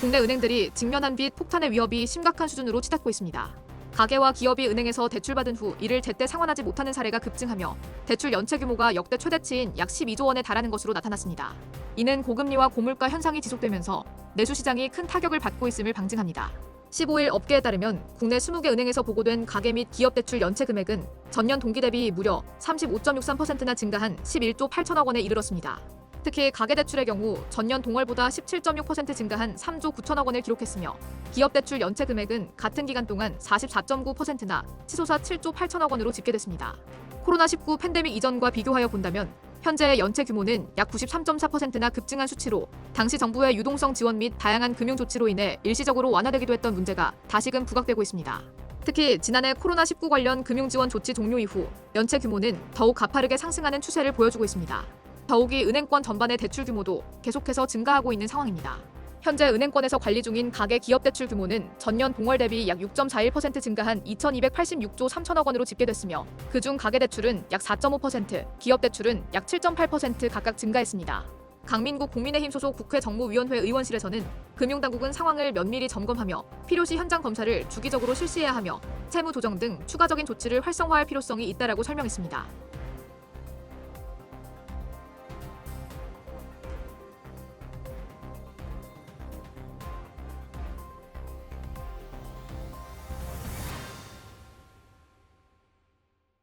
국내 은행들이 직면한 빚 폭탄의 위협이 심각한 수준으로 치닫고 있습니다. 가계와 기업이 은행에서 대출받은 후 이를 제때 상환하지 못하는 사례가 급증하며 대출 연체 규모가 역대 최대치인 약 12조 원에 달하는 것으로 나타났습니다. 이는 고금리와 고물가 현상이 지속되면서 내수 시장이 큰 타격을 받고 있음을 방증합니다. 15일 업계에 따르면 국내 20개 은행에서 보고된 가계 및 기업 대출 연체 금액은 전년 동기 대비 무려 35.63%나 증가한 11조 8천억 원에 이르렀습니다. 특히 가계대출의 경우 전년 동월보다 17.6% 증가한 3조 9천억 원을 기록했으며 기업대출 연체 금액은 같은 기간 동안 44.9%나 치솟아 7조 8천억 원으로 집계됐습니다. 코로나19 팬데믹 이전과 비교하여 본다면 현재의 연체 규모는 약 93.4%나 급증한 수치로 당시 정부의 유동성 지원 및 다양한 금융 조치로 인해 일시적으로 완화되기도 했던 문제가 다시금 부각되고 있습니다. 특히 지난해 코로나19 관련 금융 지원 조치 종료 이후 연체 규모는 더욱 가파르게 상승하는 추세를 보여주고 있습니다. 더욱이 은행권 전반의 대출 규모도 계속해서 증가하고 있는 상황입니다. 현재 은행권에서 관리 중인 가계 기업 대출 규모는 전년 동월 대비 약 6.41% 증가한 2,286조 3천억 원으로 집계됐으며 그중 가계 대출은 약 4.5%, 기업 대출은 약 7.8% 각각 증가했습니다. 강민국 국민의힘 소속 국회 정무위원회 의원실에서는 금융당국은 상황을 면밀히 점검하며 필요시 현장 검사를 주기적으로 실시해야 하며 채무 조정 등 추가적인 조치를 활성화할 필요성이 있다라고 설명했습니다.